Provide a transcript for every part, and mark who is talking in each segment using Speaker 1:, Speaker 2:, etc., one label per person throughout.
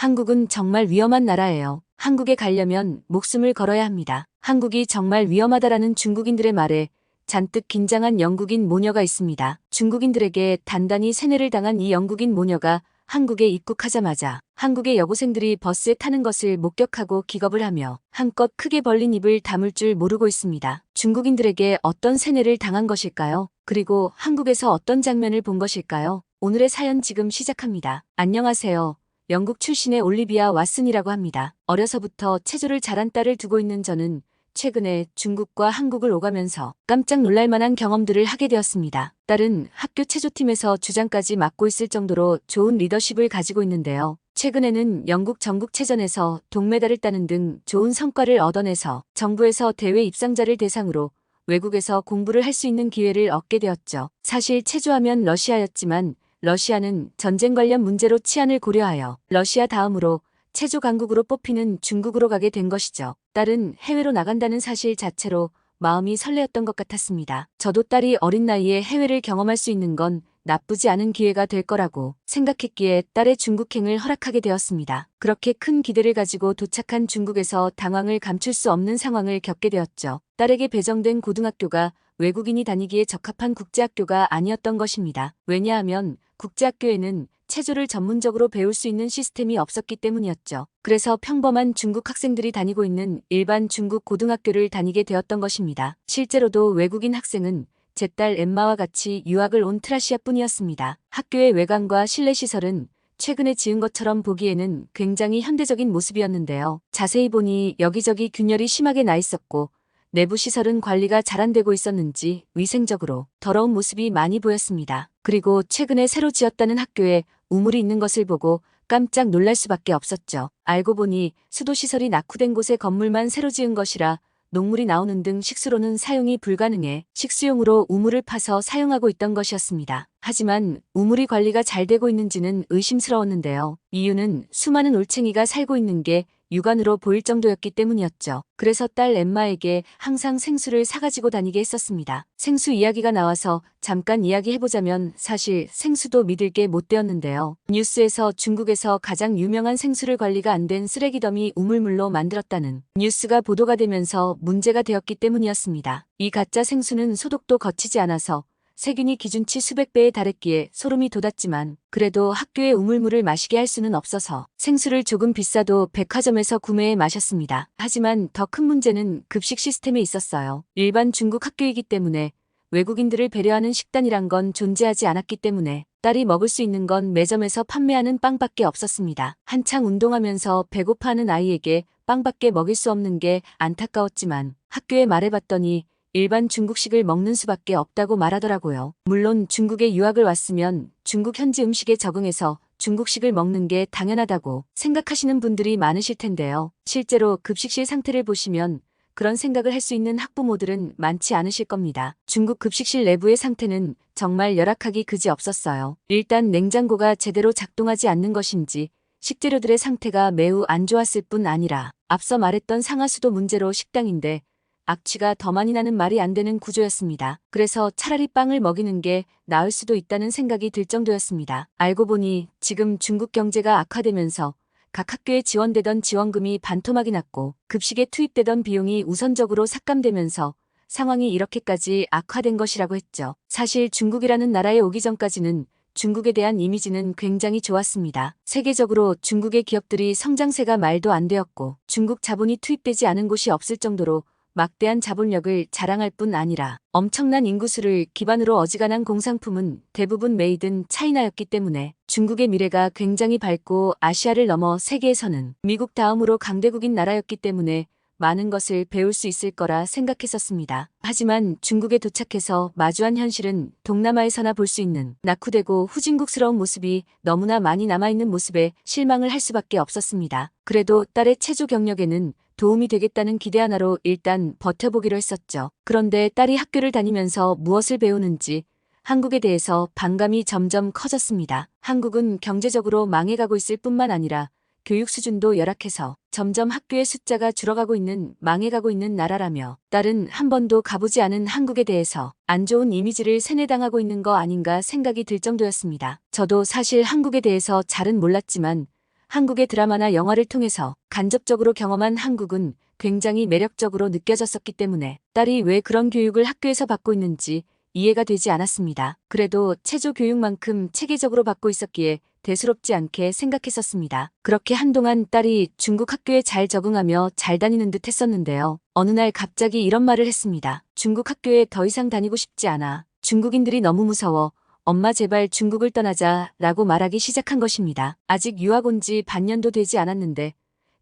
Speaker 1: 한국은 정말 위험한 나라예요. 한국에 가려면 목숨을 걸어야 합니다. 한국이 정말 위험하다라는 중국인들의 말에 잔뜩 긴장한 영국인 모녀가 있습니다. 중국인들에게 단단히 세뇌를 당한 이 영국인 모녀가 한국에 입국하자마자 한국의 여고생들이 버스에 타는 것을 목격하고 기겁을 하며 한껏 크게 벌린 입을 다물 줄 모르고 있습니다. 중국인들에게 어떤 세뇌를 당한 것일까요? 그리고 한국에서 어떤 장면을 본 것일까요? 오늘의 사연 지금 시작합니다. 안녕하세요. 영국 출신의 올리비아 왓슨이라고 합니다. 어려서부터 체조를 잘한 딸을 두고 있는 저는 최근에 중국과 한국을 오가면서 깜짝 놀랄 만한 경험들을 하게 되었습니다. 딸은 학교 체조팀에서 주장까지 맡고 있을 정도로 좋은 리더십을 가지고 있는데요. 최근에는 영국 전국체전에서 동메달을 따는 등 좋은 성과를 얻어내서 정부에서 대회 입상자를 대상으로 외국에서 공부를 할 수 있는 기회를 얻게 되었죠. 사실 체조하면 러시아였지만 러시아는 전쟁 관련 문제로 치안을 고려하여 러시아 다음으로 체조 강국으로 뽑히는 중국으로 가게 된 것이죠. 딸은 해외로 나간다는 사실 자체로 마음이 설레었던 것 같았습니다. 저도 딸이 어린 나이에 해외를 경험할 수 있는 건 나쁘지 않은 기회가 될 거라고 생각했기에 딸의 중국행을 허락하게 되었습니다. 그렇게 큰 기대를 가지고 도착한 중국에서 당황을 감출 수 없는 상황을 겪게 되었죠. 딸에게 배정된 고등학교가 외국인이 다니기에 적합한 국제학교가 아니었던 것입니다. 왜냐하면 국제학교에는 체조를 전문적으로 배울 수 있는 시스템이 없었기 때문이었죠. 그래서 평범한 중국 학생들이 다니고 있는 일반 중국 고등학교를 다니게 되었던 것입니다. 실제로도 외국인 학생은 제 딸 엠마와 같이 유학을 온 트라시아 뿐이었습니다. 학교의 외관과 실내 시설은 최근에 지은 것처럼 보기에는 굉장히 현대적인 모습이었는데요. 자세히 보니 여기저기 균열이 심하게 나 있었고 내부 시설은 관리가 잘 안 되고 있었는지 위생적으로 더러운 모습이 많이 보였습니다. 그리고 최근에 새로 지었다는 학교에 우물이 있는 것을 보고 깜짝 놀랄 수밖에 없었죠. 알고 보니 수도시설이 낙후된 곳에 건물만 새로 지은 것이라 녹물이 나오는 등 식수로는 사용이 불가능해 식수용으로 우물을 파서 사용하고 있던 것이었습니다. 하지만 우물이 관리가 잘 되고 있는지는 의심스러웠는데요. 이유는 수많은 올챙이가 살고 있는 게 육안으로 보일 정도였기 때문이었죠. 그래서 딸 엠마에게 항상 생수를 사가지고 다니게 했었습니다. 생수 이야기가 나와서 잠깐 이야기해보자면 사실 생수도 믿을 게 못 되었는데요. 뉴스에서 중국에서 가장 유명한 생수를 관리가 안 된 쓰레기 더미 우물물로 만들었다는 뉴스가 보도가 되면서 문제가 되었기 때문이었습니다. 이 가짜 생수는 소독도 거치지 않아서 세균이 기준치 수백 배에 달했기에 소름이 돋았지만 그래도 학교의 우물물을 마시게 할 수는 없어서 생수를 조금 비싸도 백화점에서 구매해 마셨습니다. 하지만 더 큰 문제는 급식 시스템에 있었어요. 일반 중국 학교이기 때문에 외국인들을 배려하는 식단이란 건 존재하지 않았기 때문에 딸이 먹을 수 있는 건 매점에서 판매하는 빵밖에 없었습니다. 한창 운동하면서 배고파하는 아이에게 빵밖에 먹일 수 없는 게 안타까웠지만 학교에 말해봤더니 일반 중국식을 먹는 수밖에 없다고 말하더라고요. 물론 중국에 유학을 왔으면 중국 현지 음식에 적응해서 중국식을 먹는 게 당연하다고 생각하시는 분들이 많으실 텐데요. 실제로 급식실 상태를 보시면 그런 생각을 할 수 있는 학부모들은 많지 않으실 겁니다. 중국 급식실 내부의 상태는 정말 열악하기 그지 없었어요. 일단 냉장고가 제대로 작동하지 않는 것인지 식재료들의 상태가 매우 안 좋았을 뿐 아니라 앞서 말했던 상하수도 문제로 식당인데 악취가 더 많이 나는 말이 안 되는 구조였습니다. 그래서 차라리 빵을 먹이는 게 나을 수도 있다는 생각이 들 정도였습니다. 알고 보니 지금 중국 경제가 악화되면서 각 학교에 지원되던 지원금이 반토막이 났고 급식에 투입되던 비용이 우선적으로 삭감되면서 상황이 이렇게까지 악화된 것이라고 했죠. 사실 중국이라는 나라에 오기 전까지는 중국에 대한 이미지는 굉장히 좋았습니다. 세계적으로 중국의 기업들이 성장세가 말도 안 되었고 중국 자본이 투입되지 않은 곳이 없을 정도로 막대한 자본력을 자랑할 뿐 아니라 엄청난 인구수를 기반으로 어지간한 공산품은 대부분 메이든 차이나였기 때문에 중국의 미래가 굉장히 밝고 아시아를 넘어 세계에서는 미국 다음으로 강대국인 나라였기 때문에 많은 것을 배울 수 있을 거라 생각했었습니다. 하지만 중국에 도착해서 마주한 현실은 동남아에서나 볼 수 있는 낙후되고 후진국스러운 모습이 너무나 많이 남아있는 모습에 실망을 할 수밖에 없었습니다. 그래도 딸의 체조 경력에는 도움이 되겠다는 기대 하나로 일단 버텨보기로 했었죠. 그런데 딸이 학교를 다니면서 무엇을 배우는지 한국에 대해서 반감이 점점 커졌습니다. 한국은 경제적으로 망해가고 있을 뿐만 아니라 교육 수준도 열악해서 점점 학교의 숫자가 줄어가고 있는 망해가고 있는 나라라며 딸은 한 번도 가보지 않은 한국에 대해서 안 좋은 이미지를 세뇌당하고 있는 거 아닌가 생각이 들 정도였습니다. 저도 사실 한국에 대해서 잘은 몰랐지만 한국의 드라마나 영화를 통해서 간접적으로 경험한 한국은 굉장히 매력적으로 느껴졌었기 때문에 딸이 왜 그런 교육을 학교에서 받고 있는지 이해가 되지 않았습니다. 그래도 체조 교육만큼 체계적으로 받고 있었기에 대수롭지 않게 생각했었습니다. 그렇게 한동안 딸이 중국 학교에 잘 적응하며 잘 다니는 듯 했었는데요. 어느 날 갑자기 이런 말을 했습니다. 중국 학교에 더 이상 다니고 싶지 않아. 중국인들이 너무 무서워. 엄마 제발 중국을 떠나자 라고 말하기 시작한 것입니다. 아직 유학 온 지 반년도 되지 않았는데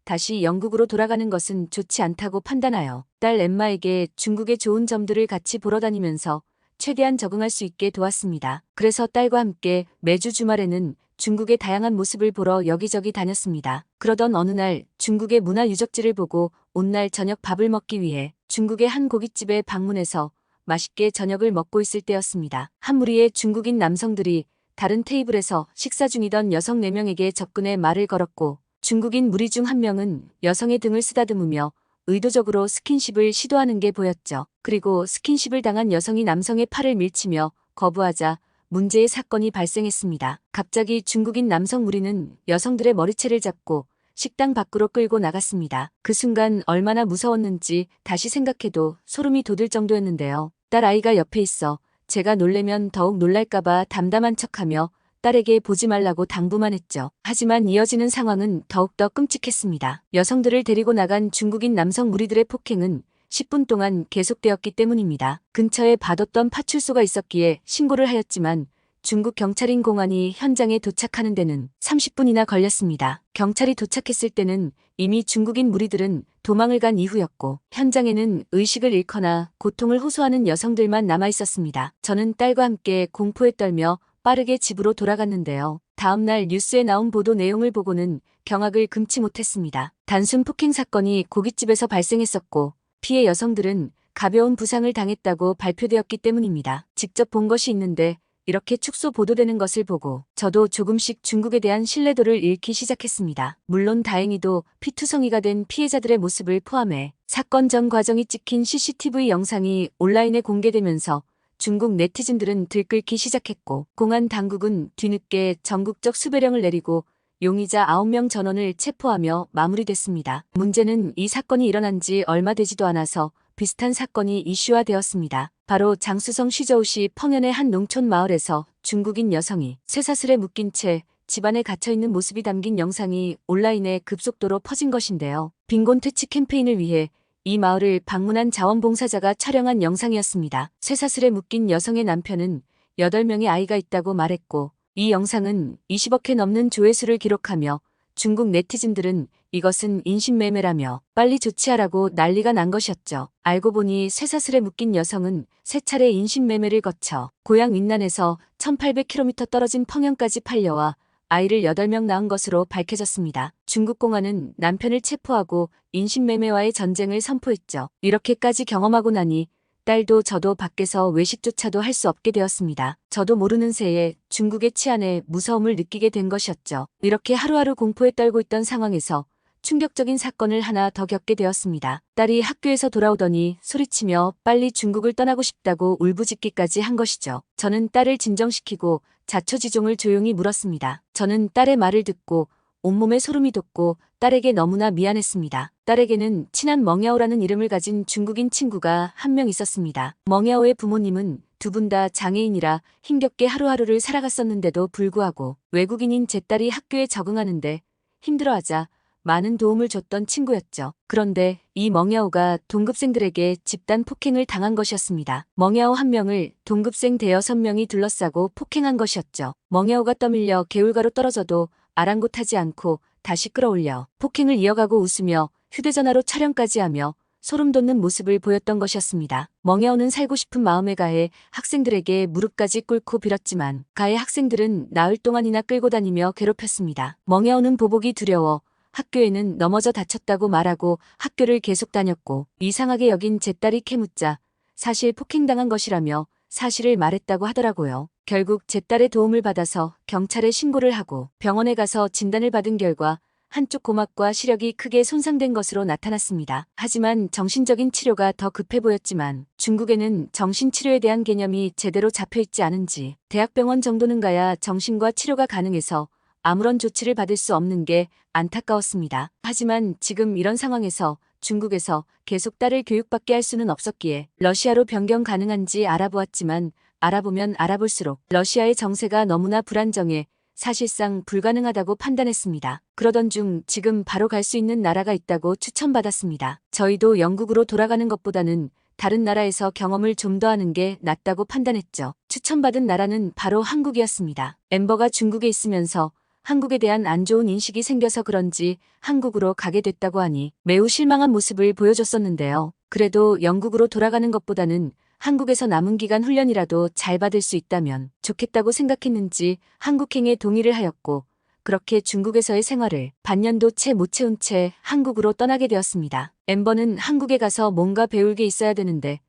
Speaker 1: 다시 영국으로 돌아가는 것은 좋지 않다고 판단하여 딸 엠마에게 중국의 좋은 점들을 같이 보러 다니면서 최대한 적응할 수 있게 도왔습니다. 그래서 딸과 함께 매주 주말에는 중국의 다양한 모습을 보러 여기저기 다녔습니다. 그러던 어느 날 중국의 문화 유적지를 보고 온 날 저녁 밥을 먹기 위해 중국의 한 고깃집에 방문해서 맛있게 저녁을 먹고 있을 때였습니다. 한 무리의 중국인 남성들이 다른 테이블에서 식사 중이던 여성 4명에게 접근해 말을 걸었고 중국인 무리 중 한 명은 여성의 등을 쓰다듬으며 의도적으로 스킨십을 시도하는 게 보였죠. 그리고 스킨십을 당한 여성이 남성의 팔을 밀치며 거부하자 문제의 사건이 발생했습니다. 갑자기 중국인 남성 무리는 여성들의 머리채를 잡고 식당 밖으로 끌고 나갔습니다. 그 순간 얼마나 무서웠는지 다시 생각해도 소름이 돋을 정도였는데요. 딸 아이가 옆에 있어 제가 놀래면 더욱 놀랄까봐 담담한 척하며 딸에게 보지 말라고 당부만 했죠. 하지만 이어지는 상황은 더욱더 끔찍했습니다. 여성들을 데리고 나간 중국인 남성 무리들의 폭행은 10분 동안 계속되었기 때문입니다. 근처에 봐뒀던 파출소가 있었기에 신고를 하였지만 중국 경찰인 공안이 현장에 도착하는 데는 30분이나 걸렸습니다. 경찰이 도착했을 때는 이미 중국인 무리들은 도망을 간 이후였고 현장에는 의식을 잃거나 고통을 호소하는 여성들만 남아 있었습니다. 저는 딸과 함께 공포에 떨며 빠르게 집으로 돌아갔는데요. 다음날 뉴스에 나온 보도 내용을 보고는 경악을 금치 못했습니다. 단순 폭행 사건이 고깃집에서 발생했었고 피해 여성들은 가벼운 부상을 당했다고 발표되었기 때문입니다. 직접 본 것이 있는데 이렇게 축소 보도되는 것을 보고 저도 조금씩 중국에 대한 신뢰도를 잃기 시작했습니다. 물론 다행히도 피투성이가 된 피해자들의 모습을 포함해 사건 전 과정이 찍힌 CCTV 영상이 온라인에 공개되면서 중국 네티즌들은 들끓기 시작했고 공안 당국은 뒤늦게 전국적 수배령을 내리고 용의자 9명 전원을 체포하며 마무리됐습니다. 문제는 이 사건이 일어난 지 얼마 되지도 않아서 비슷한 사건이 이슈화되었습니다. 바로 장수성 시저우시 펑현의 한 농촌 마을에서 중국인 여성이 쇠사슬에 묶인 채 집안에 갇혀있는 모습이 담긴 영상이 온라인에 급속도로 퍼진 것인데요. 빈곤 퇴치 캠페인을 위해 이 마을을 방문한 자원봉사자가 촬영한 영상이었습니다. 쇠사슬에 묶인 여성의 남편은 8명의 아이가 있다고 말했고 이 영상은 20억회 넘는 조회수를 기록하며 중국 네티즌들은 이것은 인신매매라며 빨리 조치하라고 난리가 난 것이었죠. 알고 보니 쇠사슬에 묶인 여성은 세 차례 인신매매를 거쳐 고향 윈난에서 1800km 떨어진 펑현까지 팔려와 아이를 8명 낳은 것으로 밝혀졌습니다. 중국 공안은 남편을 체포하고 인신매매와의 전쟁을 선포했죠. 이렇게까지 경험하고 나니 딸도 저도 밖에서 외식조차도 할 수 없게 되었습니다. 저도 모르는 새에 중국의 치안에 무서움을 느끼게 된 것이었죠. 이렇게 하루하루 공포에 떨고 있던 상황에서 충격적인 사건을 하나 더 겪게 되었습니다. 딸이 학교에서 돌아오더니 소리치며 빨리 중국을 떠나고 싶다고 울부짖기까지 한 것이죠. 저는 딸을 진정시키고 자초지종을 조용히 물었습니다. 저는 딸의 말을 듣고 온몸에 소름이 돋고 딸에게 너무나 미안했습니다. 딸에게는 친한 멍야오라는 이름을 가진 중국인 친구가 한 명 있었습니다. 멍야오의 부모님은 두 분 다 장애인이라 힘겹게 하루하루를 살아갔었는데도 불구하고 외국인인 제 딸이 학교에 적응하는데 힘들어하자 많은 도움을 줬던 친구였죠. 그런데 이 멍야오가 동급생들에게 집단 폭행을 당한 것이었습니다. 멍야오 한 명을 동급생 대여섯 명이 둘러싸고 폭행한 것이었죠. 멍야오가 떠밀려 개울가로 떨어져도 아랑곳하지 않고 다시 끌어올려 폭행을 이어가고 웃으며 휴대전화로 촬영까지 하며 소름 돋는 모습을 보였던 것이었습니다. 멍야오는 살고 싶은 마음에 가해 학생들에게 무릎까지 꿇고 빌었지만 가해 학생들은 나흘 동안이나 끌고 다니며 괴롭혔습니다. 멍야오는 보복이 두려워 학교에는 넘어져 다쳤다고 말하고 학교를 계속 다녔고 이상하게 여긴 제 딸이 캐묻자 사실 폭행당한 것이라며 사실을 말했다고 하더라고요. 결국 제 딸의 도움을 받아서 경찰에 신고를 하고 병원에 가서 진단을 받은 결과 한쪽 고막과 시력이 크게 손상된 것으로 나타났습니다. 하지만 정신적인 치료가 더 급해 보였지만 중국에는 정신치료에 대한 개념이 제대로 잡혀있지 않은지 대학병원 정도는 가야 정신과 치료가 가능해서 아무런 조치를 받을 수 없는 게 안타까웠습니다. 하지만 지금 이런 상황에서 중국에서 계속 딸을 교육받게 할 수는 없었기에 러시아로 변경 가능한지 알아보았지만 알아보면 알아볼수록 러시아의 정세가 너무나 불안정해 사실상 불가능하다고 판단했습니다. 그러던 중 지금 바로 갈 수 있는 나라가 있다고 추천받았습니다. 저희도 영국으로 돌아가는 것보다는 다른 나라에서 경험을 좀 더 하는 게 낫다고 판단했죠. 추천받은 나라는 바로 한국이었습니다. 엠버가 중국에 있으면서 한국에 대한 안 좋은 인식이 생겨서 그런지 한국으로 가게 됐다고 하니 매우 실망한 모습을 보여줬었는데요. 그래도 영국으로 돌아가는 것보다는 한국에서 남은 기간 훈련이라도 잘 받을 수 있다면 좋겠다고 생각했는지 한국행에 동의를 하였고 그렇게 중국에서의 생활을 반년도 채 못 채운 채 한국으로 떠나게 되었습니다. 엠버는 한국에 가서 뭔가 배울 게 있어야 되는데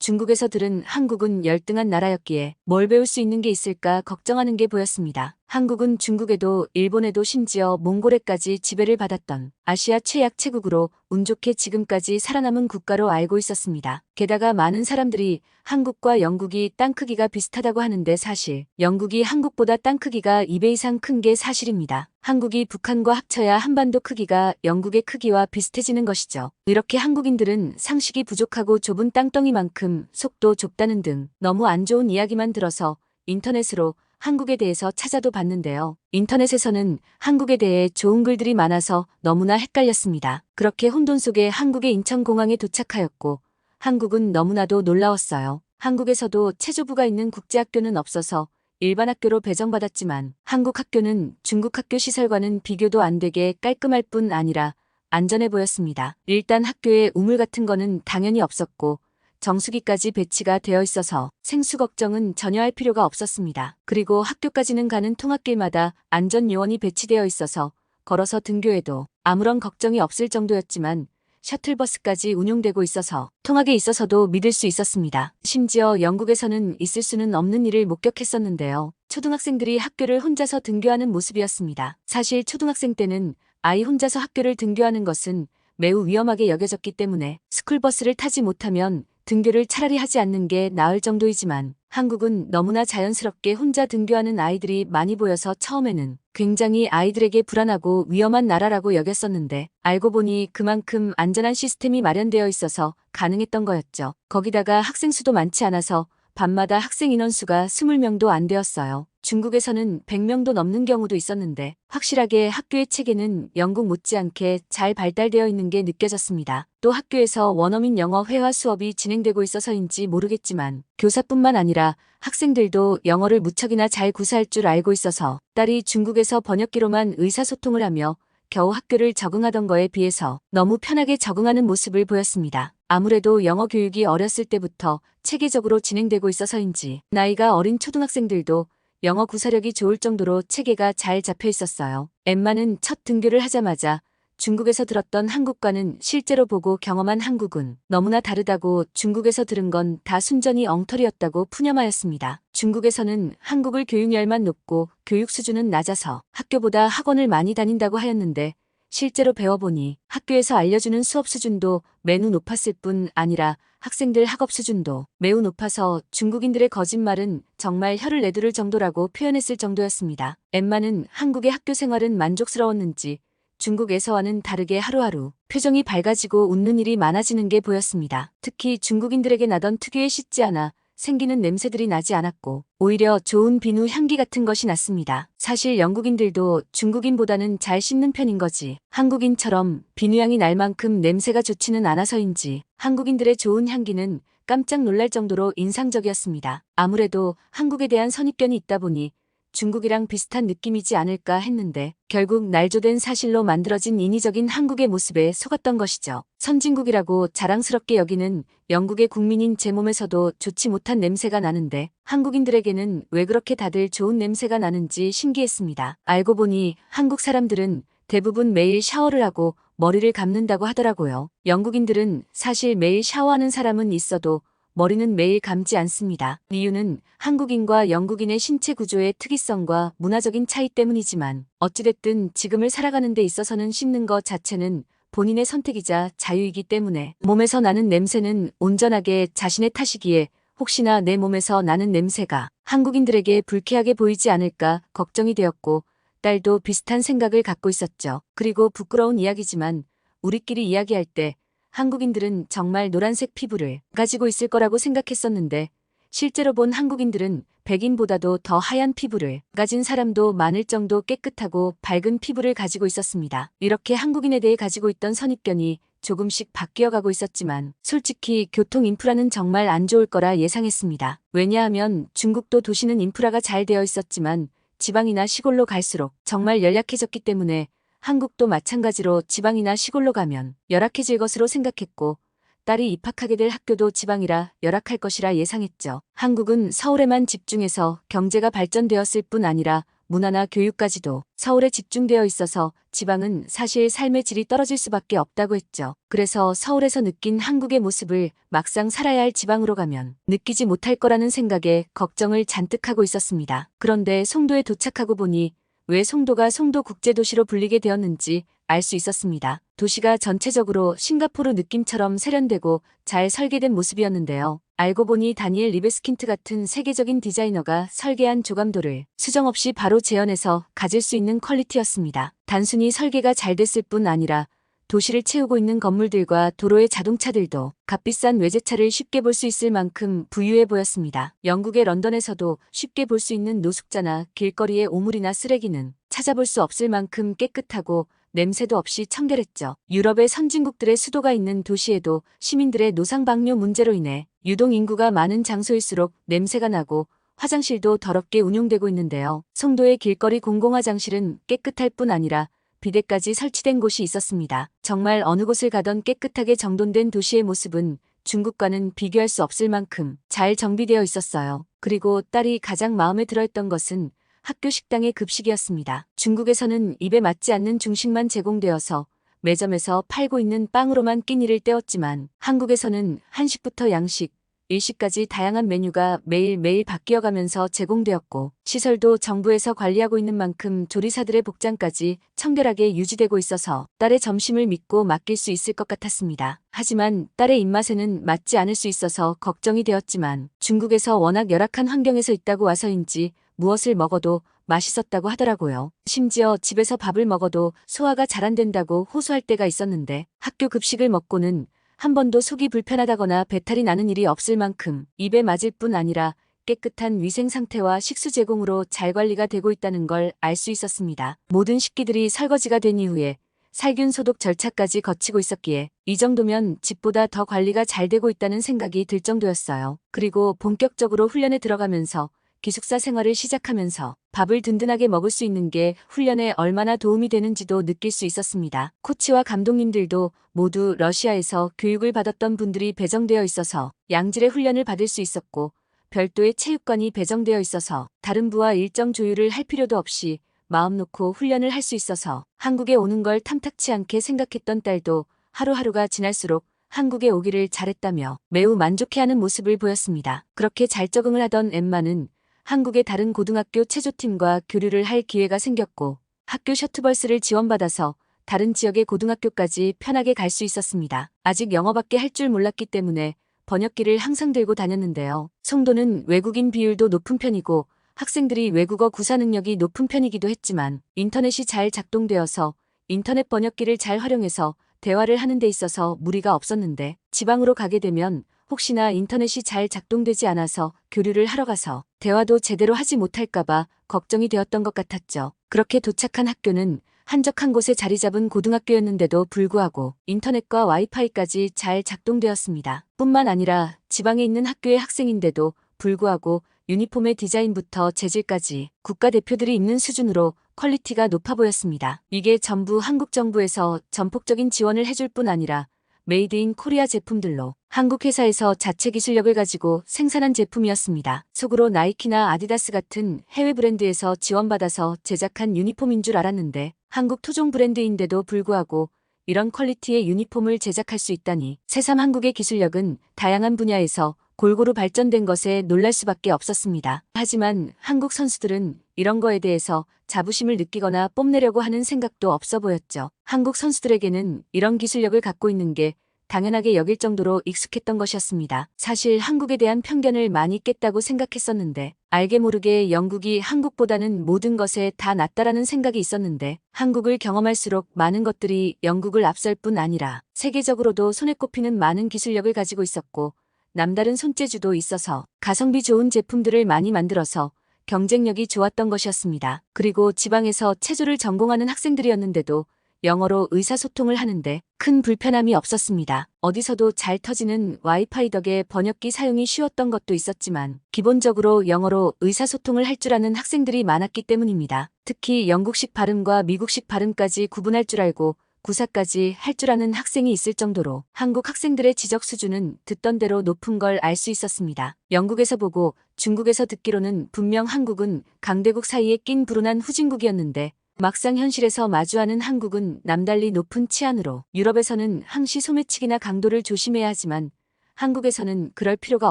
Speaker 1: 중국에서 들은 한국은 열등한 나라였기에 뭘 배울 수 있는 게 있을까 걱정하는 게 보였습니다. 한국은 중국에도 일본에도 심지어 몽골에까지 지배를 받았던 아시아 최약체국으로 운 좋게 지금까지 살아남은 국가로 알고 있었습니다. 게다가 많은 사람들이 한국과 영국이 땅 크기가 비슷하다고 하는데 사실 영국이 한국보다 땅 크기가 2배 이상 큰 게 사실입니다. 한국이 북한과 합쳐야 한반도 크기가 영국의 크기와 비슷해지는 것이죠. 이렇게 한국인들은 상식이 부족하고 좁은 땅덩이만큼 속도 좁다는 등 너무 안 좋은 이야기만 들어서 인터넷으로 한국에 대해서 찾아도 봤는데요. 인터넷에서는 한국에 대해 좋은 글들이 많아서 너무나 헷갈렸습니다. 그렇게 혼돈 속에 한국의 인천공항에 도착하였고 한국은 너무나도 놀라웠어요. 한국에서도 체조부가 있는 국제학교는 없어서 일반 학교로 배정받았지만 한국 학교는 중국 학교 시설과는 비교도 안 되게 깔끔할 뿐 아니라 안전해 보였습니다. 일단 학교에 우물 같은 거는 당연히 없었고 정수기까지 배치가 되어 있어서 생수 걱정은 전혀 할 필요가 없었습니다. 그리고 학교까지는 가는 통학길마다 안전 요원이 배치되어 있어서 걸어서 등교해도 아무런 걱정이 없을 정도였지만 셔틀버스까지 운용되고 있어서 통학에 있어서도 믿을 수 있었습니다. 심지어 영국에서는 있을 수는 없는 일을 목격했었는데요. 초등학생들이 학교를 혼자서 등교하는 모습이었습니다. 사실 초등학생 때는 아이 혼자서 학교를 등교하는 것은 매우 위험하게 여겨졌기 때문에 스쿨버스를 타지 못하면 등교를 차라리 하지 않는 게 나을 정도이지만 한국은 너무나 자연스럽게 혼자 등교하는 아이들이 많이 보여서 처음에는 굉장히 아이들에게 불안하고 위험한 나라라고 여겼었는데 알고 보니 그만큼 안전한 시스템이 마련되어 있어서 가능했던 거였죠. 거기다가 학생 수도 많지 않아서 밤마다 학생 인원수가 20명도 안 되었어요. 중국에서는 100명도 넘는 경우도 있었는데 확실하게 학교의 체계는 영국 못지않게 잘 발달되어 있는 게 느껴졌습니다. 또 학교에서 원어민 영어 회화 수업이 진행되고 있어서인지 모르겠지만 교사뿐만 아니라 학생들도 영어를 무척이나 잘 구사할 줄 알고 있어서 딸이 중국에서 번역기로만 의사소통을 하며 겨우 학교를 적응하던 거에 비해서 너무 편하게 적응하는 모습을 보였습니다. 아무래도 영어 교육이 어렸을 때부터 체계적으로 진행되고 있어서인지 나이가 어린 초등학생들도 영어 구사력이 좋을 정도로 체계가 잘 잡혀 있었어요. 엠마는 첫 등교를 하자마자 중국에서 들었던 한국과는 실제로 보고 경험한 한국은 너무나 다르다고 중국에서 들은 건 다 순전히 엉터리였다고 푸념하였습니다. 중국에서는 한국을 교육열만 높고 교육 수준은 낮아서 학교보다 학원을 많이 다닌다고 하였는데 실제로 배워보니 학교에서 알려주는 수업 수준도 매우 높았을 뿐 아니라 학생들 학업 수준도 매우 높아서 중국인들의 거짓말은 정말 혀를 내두를 정도라고 표현했을 정도였습니다. 엠마는 한국의 학교 생활은 만족스러웠는지 중국에서와는 다르게 하루하루 표정이 밝아지고 웃는 일이 많아지는 게 보였습니다. 특히 중국인들에게 나던 특유의 씻지 않아 생기는 냄새들이 나지 않았고 오히려 좋은 비누 향기 같은 것이 났습니다. 사실 영국인들도 중국인보다는 잘 씻는 편인 거지. 한국인처럼 비누향이 날 만큼 냄새가 좋지는 않아서인지 한국인들의 좋은 향기는 깜짝 놀랄 정도로 인상적이었습니다. 아무래도 한국에 대한 선입견이 있다 보니 중국이랑 비슷한 느낌이지 않을까 했는데 결국 날조된 사실로 만들어진 인위적인 한국의 모습에 속았던 것이죠. 선진국이라고 자랑스럽게 여기는 영국의 국민인 제 몸에서도 좋지 못한 냄새가 나는데 한국인들에게는 왜 그렇게 다들 좋은 냄새가 나는지 신기했습니다. 알고 보니 한국 사람들은 대부분 매일 샤워를 하고 머리를 감는다고 하더라고요. 영국인들은 사실 매일 샤워하는 사람은 있어도 머리는 매일 감지 않습니다. 이유는 한국인과 영국인의 신체 구조의 특이성과 문화적인 차이 때문이지만 어찌됐든 지금을 살아가는 데 있어서는 씻는 것 자체는 본인의 선택이자 자유이기 때문에 몸에서 나는 냄새는 온전하게 자신의 탓이기에 혹시나 내 몸에서 나는 냄새가 한국인들에게 불쾌하게 보이지 않을까 걱정이 되었고 딸도 비슷한 생각을 갖고 있었죠. 그리고 부끄러운 이야기지만 우리끼리 이야기할 때 한국인들은 정말 노란색 피부를 가지고 있을 거라고 생각했었는데 실제로 본 한국인들은 백인보다도 더 하얀 피부를 가진 사람도 많을 정도 깨끗하고 밝은 피부를 가지고 있었습니다. 이렇게 한국인에 대해 가지고 있던 선입견이 조금씩 바뀌어 가고 있었지만 솔직히 교통 인프라는 정말 안 좋을 거라 예상했습니다. 왜냐하면 중국도 도시는 인프라가 잘 되어 있었지만 지방이나 시골로 갈수록 정말 연약해졌기 때문에 한국도 마찬가지로 지방이나 시골로 가면 열악해질 것으로 생각했고 딸이 입학하게 될 학교도 지방이라 열악할 것이라 예상했죠. 한국은 서울에만 집중해서 경제가 발전되었을 뿐 아니라 문화나 교육까지도 서울에 집중되어 있어서 지방은 사실 삶의 질이 떨어질 수밖에 없다고 했죠. 그래서 서울에서 느낀 한국의 모습을 막상 살아야 할 지방으로 가면 느끼지 못할 거라는 생각에 걱정을 잔뜩 하고 있었습니다. 그런데 송도에 도착하고 보니 왜 송도가 송도 국제도시로 불리게 되었는지 알 수 있었습니다. 도시가 전체적으로 싱가포르 느낌처럼 세련되고 잘 설계된 모습이었는데요. 알고 보니 다니엘 리베스킨트 같은 세계적인 디자이너가 설계한 조감도를 수정 없이 바로 재현해서 가질 수 있는 퀄리티였습니다. 단순히 설계가 잘 됐을 뿐 아니라 도시를 채우고 있는 건물들과 도로의 자동차들도 값비싼 외제차를 쉽게 볼 수 있을 만큼 부유해 보였습니다. 영국의 런던에서도 쉽게 볼 수 있는 노숙자나 길거리의 오물이나 쓰레기는 찾아볼 수 없을 만큼 깨끗하고 냄새도 없이 청결했죠. 유럽의 선진국들의 수도가 있는 도시에도 시민들의 노상방뇨 문제로 인해 유동 인구가 많은 장소일수록 냄새가 나고 화장실도 더럽게 운용되고 있는데요. 송도의 길거리 공공화장실은 깨끗할 뿐 아니라 비데까지 설치된 곳이 있었습니다. 정말 어느 곳을 가던 깨끗하게 정돈된 도시의 모습은 중국과는 비교할 수 없을 만큼 잘 정비되어 있었어요. 그리고 딸이 가장 마음에 들어했던 것은 학교 식당의 급식이었습니다. 중국에서는 입에 맞지 않는 중식만 제공되어서 매점에서 팔고 있는 빵으로만 끼니를 때웠지만 한국에서는 한식부터 양식, 일식까지 다양한 메뉴가 매일매일 바뀌어가면서 제공되었고 시설도 정부에서 관리하고 있는 만큼 조리사들의 복장까지 청결하게 유지되고 있어서 딸의 점심을 믿고 맡길 수 있을 것 같았습니다. 하지만 딸의 입맛에는 맞지 않을 수 있어서 걱정이 되었지만 중국에서 워낙 열악한 환경에서 있다고 와서인지 무엇을 먹어도 맛있었다고 하더라고요. 심지어 집에서 밥을 먹어도 소화가 잘 안 된다고 호소할 때가 있었는데 학교 급식을 먹고는 한 번도 속이 불편하다거나 배탈이 나는 일이 없을 만큼 입에 맞을 뿐 아니라 깨끗한 위생 상태와 식수 제공으로 잘 관리가 되고 있다는 걸 알 수 있었습니다. 모든 식기들이 설거지가 된 이후에 살균 소독 절차까지 거치고 있었기에 이 정도면 집보다 더 관리가 잘 되고 있다는 생각이 들 정도였어요. 그리고 본격적으로 훈련에 들어가면서 기숙사 생활을 시작하면서 밥을 든든하게 먹을 수 있는 게 훈련에 얼마나 도움이 되는지도 느낄 수 있었습니다. 코치와 감독님들도 모두 러시아에서 교육을 받았던 분들이 배정되어 있어서 양질의 훈련을 받을 수 있었고 별도의 체육관이 배정되어 있어서 다른 부와 일정 조율을 할 필요도 없이 마음 놓고 훈련을 할 수 있어서 한국에 오는 걸 탐탁치 않게 생각했던 딸도 하루하루가 지날수록 한국에 오기를 잘했다며 매우 만족해하는 모습을 보였습니다. 그렇게 잘 적응을 하던 엠마는 한국의 다른 고등학교 체조팀과 교류를 할 기회가 생겼고 학교 셔트버스를 지원받아서 다른 지역의 고등학교까지 편하게 갈 수 있었습니다. 아직 영어밖에 할 줄 몰랐기 때문에 번역기를 항상 들고 다녔는데요. 송도는 외국인 비율도 높은 편이고 학생들이 외국어 구사 능력이 높은 편이기도 했지만 인터넷이 잘 작동되어서 인터넷 번역기를 잘 활용해서 대화를 하는 데 있어서 무리가 없었는데 지방으로 가게 되면 혹시나 인터넷이 잘 작동되지 않아서 교류를 하러 가서 대화도 제대로 하지 못할까봐 걱정이 되었던 것 같았죠. 그렇게 도착한 학교는 한적한 곳에 자리 잡은 고등학교였는데도 불구하고 인터넷과 와이파이까지 잘 작동되었습니다. 뿐만 아니라 지방에 있는 학교의 학생인데도 불구하고 유니폼의 디자인부터 재질까지 국가대표들이 입는 수준으로 퀄리티가 높아 보였습니다. 이게 전부 한국 정부에서 전폭적인 지원을 해줄 뿐 아니라 메이드 인 코리아 제품들로 한국 회사에서 자체 기술력을 가지고 생산한 제품이었습니다. 속으로 나이키나 아디다스 같은 해외 브랜드에서 지원받아서 제작한 유니폼인 줄 알았는데 한국 토종 브랜드인데도 불구하고 이런 퀄리티의 유니폼을 제작할 수 있다니 새삼 한국의 기술력은 다양한 분야에서 골고루 발전된 것에 놀랄 수밖에 없었습니다. 하지만 한국 선수들은 이런 거에 대해서 자부심을 느끼거나 뽐내려고 하는 생각도 없어 보였죠. 한국 선수들에게는 이런 기술력을 갖고 있는 게 당연하게 여길 정도로 익숙했던 것이었습니다. 사실 한국에 대한 편견을 많이 깼다고 생각했었는데 알게 모르게 영국이 한국보다는 모든 것에 다 낫다라는 생각이 있었는데 한국을 경험할수록 많은 것들이 영국을 앞설 뿐 아니라 세계적으로도 손에 꼽히는 많은 기술력을 가지고 있었고 남다른 손재주도 있어서 가성비 좋은 제품들을 많이 만들어서 경쟁력이 좋았던 것이었습니다. 그리고 지방에서 체조를 전공하는 학생들이었는데도 영어로 의사소통을 하는데 큰 불편함이 없었습니다. 어디서도 잘 터지는 와이파이 덕에 번역기 사용이 쉬웠던 것도 있었지만 기본적으로 영어로 의사소통을 할 줄 아는 학생들이 많았기 때문입니다. 특히 영국식 발음과 미국식 발음까지 구분할 줄 알고 구사까지 할 줄 아는 학생이 있을 정도로 한국 학생들의 지적 수준은 듣던 대로 높은 걸 알 수 있었습니다. 영국에서 보고 중국에서 듣기로는 분명 한국은 강대국 사이에 낀 불운한 후진국이었는데 막상 현실에서 마주하는 한국은 남달리 높은 치안으로 유럽에서는 항시 소매치기나 강도를 조심해야 하지만 한국에서는 그럴 필요가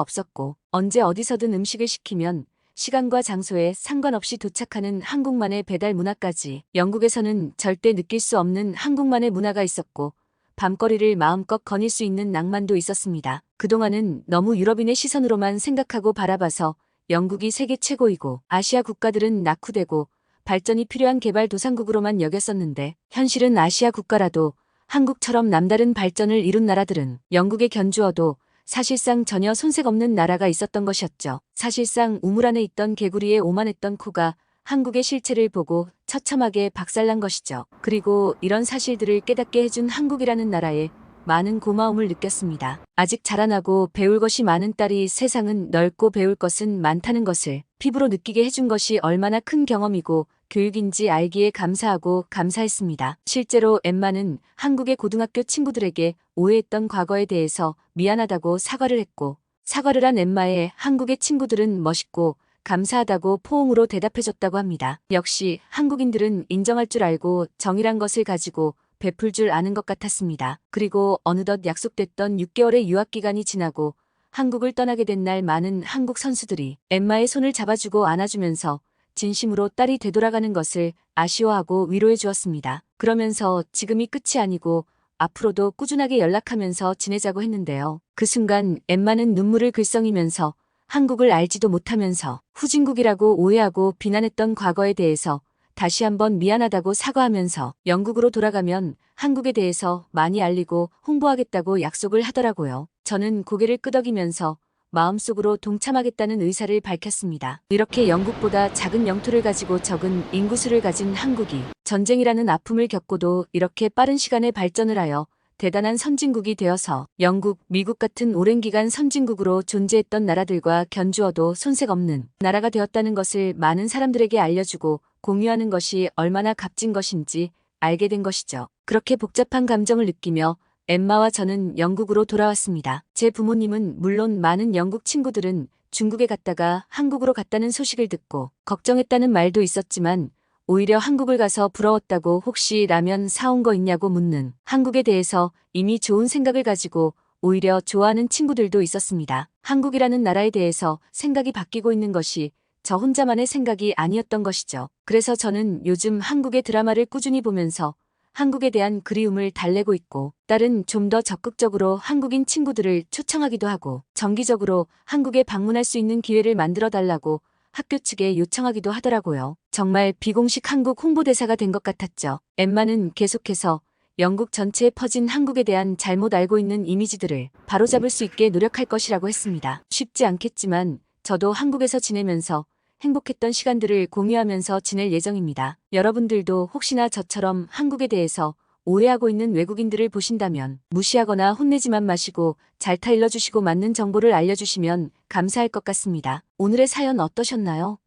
Speaker 1: 없었고 언제 어디서든 음식을 시키면 시간과 장소에 상관없이 도착하는 한국만의 배달 문화까지 영국에서는 절대 느낄 수 없는 한국만의 문화가 있었고 밤거리를 마음껏 거닐 수 있는 낭만도 있었습니다. 그동안은 너무 유럽인의 시선으로만 생각하고 바라봐서 영국이 세계 최고이고 아시아 국가들은 낙후되고 발전이 필요한 개발도상국으로만 여겼었는데 현실은 아시아 국가라도 한국처럼 남다른 발전을 이룬 나라들은 영국에 견주어도 사실상 전혀 손색 없는 나라가 있었던 것이었죠. 사실상 우물 안에 있던 개구리의 오만했던 코가 한국의 실체를 보고 처참하게 박살난 것이죠. 그리고 이런 사실들을 깨닫게 해준 한국이라는 나라에 많은 고마움을 느꼈습니다. 아직 자라나고 배울 것이 많은 딸이 세상은 넓고 배울 것은 많다는 것을 피부로 느끼게 해준 것이 얼마나 큰 경험이고 교육인지 알기에 감사하고 감사했습니다. 실제로 엠마는 한국의 고등학교 친구들에게 오해했던 과거에 대해서 미안하다고 사과를 했고 사과를 한 엠마의 한국의 친구들은 멋있고 감사하다고 포옹으로 대답해줬다고 합니다. 역시 한국인들은 인정할 줄 알고 정이란 것을 가지고 베풀 줄 아는 것 같았습니다. 그리고 어느덧 약속됐던 6개월의 유학 기간이 지나고 한국을 떠나게 된 날 많은 한국 선수들이 엠마의 손을 잡아주고 안아주면서 진심으로 딸이 되돌아가는 것을 아쉬워하고 위로해 주었습니다. 그러면서 지금이 끝이 아니고 앞으로도 꾸준하게 연락하면서 지내자고 했는데요. 그 순간 엠마는 눈물을 글썽이면서 한국을 알지도 못하면서 후진국이라고 오해하고 비난했던 과거에 대해서 다시 한번 미안하다고 사과하면서 영국으로 돌아가면 한국에 대해서 많이 알리고 홍보하겠다고 약속을 하더라고요. 저는 고개를 끄덕이면서 마음속으로 동참하겠다는 의사를 밝혔습니다. 이렇게 영국보다 작은 영토를 가지고 적은 인구수를 가진 한국이 전쟁이라는 아픔을 겪고도 이렇게 빠른 시간에 발전을 하여 대단한 선진국이 되어서 영국, 미국 같은 오랜 기간 선진국으로 존재했던 나라들과 견주어도 손색 없는 나라가 되었다는 것을 많은 사람들에게 알려주고 공유하는 것이 얼마나 값진 것인지 알게 된 것이죠. 그렇게 복잡한 감정을 느끼며 엠마와 저는 영국으로 돌아왔습니다. 제 부모님은 물론 많은 영국 친구들은 중국에 갔다가 한국으로 갔다는 소식을 듣고 걱정했다는 말도 있었지만 오히려 한국을 가서 부러웠다고 혹시 라면 사온 거 있냐고 묻는 한국에 대해서 이미 좋은 생각을 가지고 오히려 좋아하는 친구들도 있었습니다. 한국이라는 나라에 대해서 생각이 바뀌고 있는 것이 저 혼자만의 생각이 아니었던 것이죠. 그래서 저는 요즘 한국의 드라마를 꾸준히 보면서 한국에 대한 그리움을 달래고 있고 딸은 좀 더 적극적으로 한국인 친구들을 초청하기도 하고 정기적으로 한국에 방문할 수 있는 기회를 만들어 달라고 학교 측에 요청하기도 하더라고요. 정말 비공식 한국 홍보대사가 된 것 같았죠. 엠마는 계속해서 영국 전체에 퍼진 한국에 대한 잘못 알고 있는 이미지들을 바로잡을 수 있게 노력할 것이라고 했습니다. 쉽지 않겠지만 저도 한국에서 지내면서 행복했던 시간들을 공유하면서 지낼 예정입니다. 여러분들도 혹시나 저처럼 한국에 대해서 오해하고 있는 외국인들을 보신다면 무시하거나 혼내지만 마시고 잘 타일러주시고 맞는 정보를 알려주시면 감사할 것 같습니다. 오늘의 사연 어떠셨나요?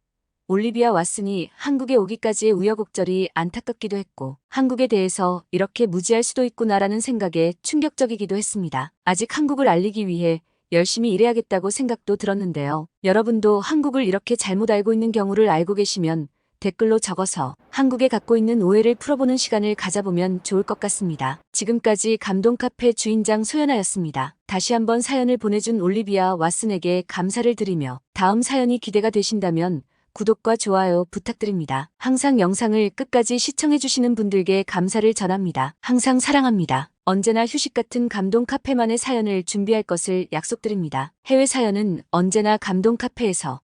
Speaker 1: 올리비아 왓슨이 한국에 오기까지의 우여곡절이 안타깝기도 했고 한국에 대해서 이렇게 무지할 수도 있구나라는 생각에 충격적이기도 했습니다. 아직 한국을 알리기 위해 열심히 일해야겠다고 생각도 들었는데요. 여러분도 한국을 이렇게 잘못 알고 있는 경우를 알고 계시면 댓글로 적어서 한국에 갖고 있는 오해를 풀어보는 시간을 가져보면 좋을 것 같습니다. 지금까지 감동 카페 주인장 소연아였습니다. 다시 한번 사연을 보내준 올리비아 왓슨에게 감사를 드리며 다음 사연이 기대가 되신다면 구독과 좋아요 부탁드립니다. 항상 영상을 끝까지 시청해주시는 분들께 감사를 전합니다. 항상 사랑합니다. 언제나 휴식 같은 감동 카페만의 사연을 준비할 것을 약속드립니다. 해외 사연은 언제나 감동 카페에서